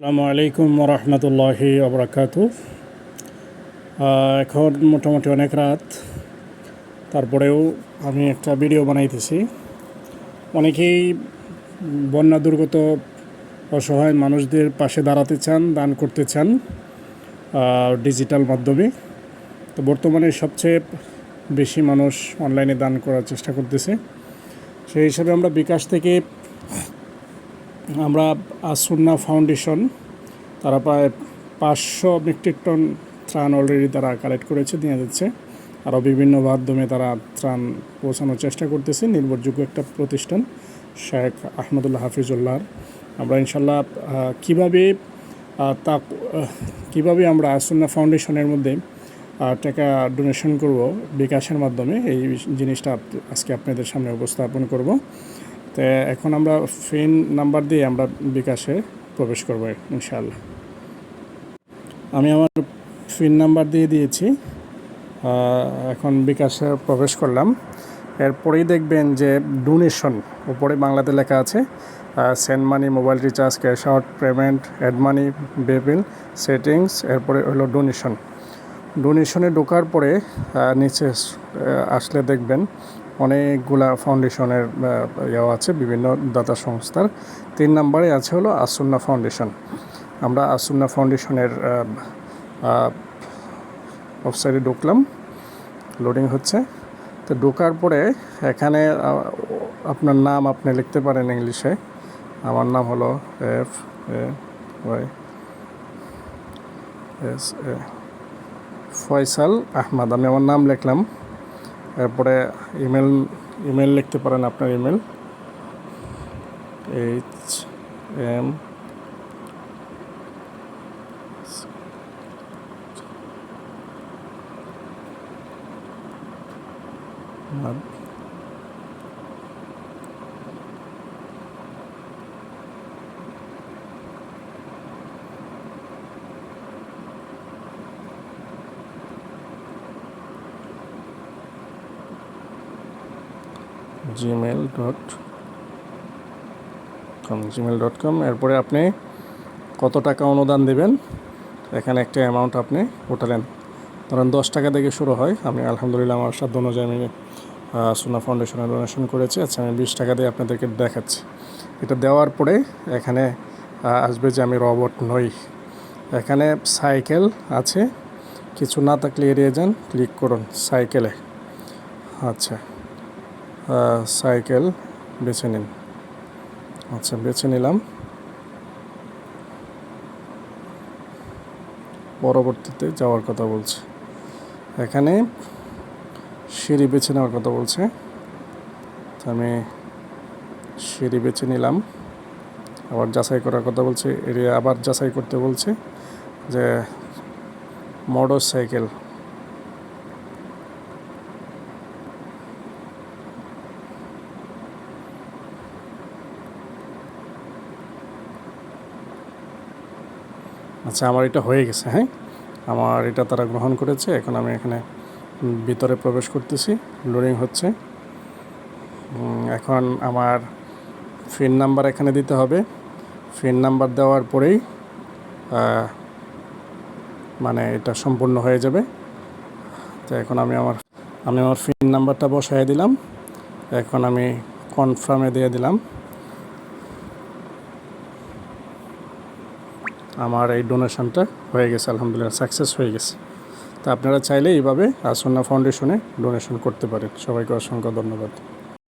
আসসালামু আলাইকুম রহমতুল্লাহি আবরাকাত এখন মোটামুটি অনেক রাত। তারপরেও আমি একটা ভিডিও বানাইতেছি। অনেকেই বন্যা দুর্গত অসহায় মানুষদের পাশে দাঁড়াতে চান, দান করতে চান ডিজিটাল মাধ্যমে। তো বর্তমানে সবচেয়ে বেশি মানুষ অনলাইনে দান করার চেষ্টা করতেছে। সেই হিসাবে আমরা বিকাশ থেকে আমরা আসুন্না ফাউন্ডেশন, তারা প্রায় পাঁচশো মেট্রিক টন ত্রাণ অলরেডি তারা কালেক্ট করেছে, দিয়ে যাচ্ছে। আরও বিভিন্ন মাধ্যমে তারা ত্রাণ পৌঁছানোর চেষ্টা করতেছে। নির্ভরযোগ্য একটা প্রতিষ্ঠান, শেখ আহমদুল্লাহ হাফিজুল্লাহর। আমরা ইনশাল্লাহ কীভাবে তা কীভাবে আমরা আসুন্না ফাউন্ডেশনের মধ্যে টাকা ডোনেশন করব বিকাশের মাধ্যমে, এই জিনিসটা আজকে আপনাদের সামনে উপস্থাপন করব। তো এখন আমরা ফিন নাম্বার দিয়ে আমরা বিকাশে প্রবেশ করব, ইনশাআল্লাহ। আমি আমার ফিন নাম্বার দিয়ে দিয়েছি। এখন বিকাশে প্রবেশ করলাম। এরপরেই দেখবেন যে ডোনেশন, উপরে বাংলাতে লেখা আছে send money, mobile recharge, cash out, payment, add money বেবিল settings, এরপরে হলো ডোনেশন। ডোনেশনে ঢোকার পরে নিচে আসলে দেখবেন অনেকগুলা ফাউন্ডেশনের ইয়ে আছে, বিভিন্ন দাতা সংস্থার। তিন নম্বরে আছে হলো আসুন্না ফাউন্ডেশন আমরা আসুন্না ফাউন্ডেশনের ওয়েবসাইটে ঢুকলাম লোডিং হচ্ছে। তো ঢোকার পরে এখানে আপনার নাম আপনি লিখতে পারেন ইংলিশে। আমার নাম হলো F A Y S A Faisal Ahmed, আমি আমার নাম লিখলাম। এরপরে ইমেল ইমেল লিখতে পারেন আপনার email H M Gmail dot com Gmail dot com এরপরে আপনি কত টাকা অনুদান দেবেন, এখানে একটা অ্যামাউন্ট আপনি উঠালেন। ধরেন দশ টাকা থেকে শুরু হয়। আমি আলহামদুলিল্লাহ আমার সাধ্য অনুযায়ী আমি সোনা ফাউন্ডেশনে ডোনেশন করেছি। আচ্ছা আমি বিশ টাকা দিয়ে আপনাদেরকে দেখাচ্ছি। এটা দেওয়ার পরে এখানে আসবে যে আমি রবট নই। এখানে সাইকেল আছে। কিছু না থাকলে এড়িয়ে যান ক্লিক করুন সাইকেলে আচ্ছা। সাইকেল বেছে নিন। আচ্ছা বেছে নিলাম। পরবর্তীতে যাওয়ার কথা বলছে। এখানে সিঁড়ি বেছে নেওয়ার কথা বলছে। আমি সিঁড়ি বেছে নিলাম। আবার যাচাই করার কথা বলছে। এরিয়া আবার যাচাই করতে বলছে যে মোটর সাইকেল আচ্ছা আমার এটা হয়ে গেছে হ্যাঁ? আমার এটা তারা গ্রহণ করেছে, এখন আমি এখানে ভিতরে প্রবেশ করতেছি লোডিং হচ্ছে। এখন আমার ফিন নাম্বার এখানে দিতে হবে। ফিন নাম্বার দেওয়ার পরেই মানে এটা সম্পূর্ণ হয়ে যাবে। তো এখন আমি আমার আমি আমার ফিন নাম্বারটা বসাই দিলাম। এখন আমি কনফার্মে দিয়ে দিলাম। আমার এই ডোনেশনটা হয়ে গেছে, আলহামদুলিল্লাহ সাকসেস হয়ে গেছে। তা আপনারা চাইলে এইভাবে আসন্না ফাউন্ডেশনে ডোনেশন করতে পারেন। সবাইকে অসংখ্য ধন্যবাদ।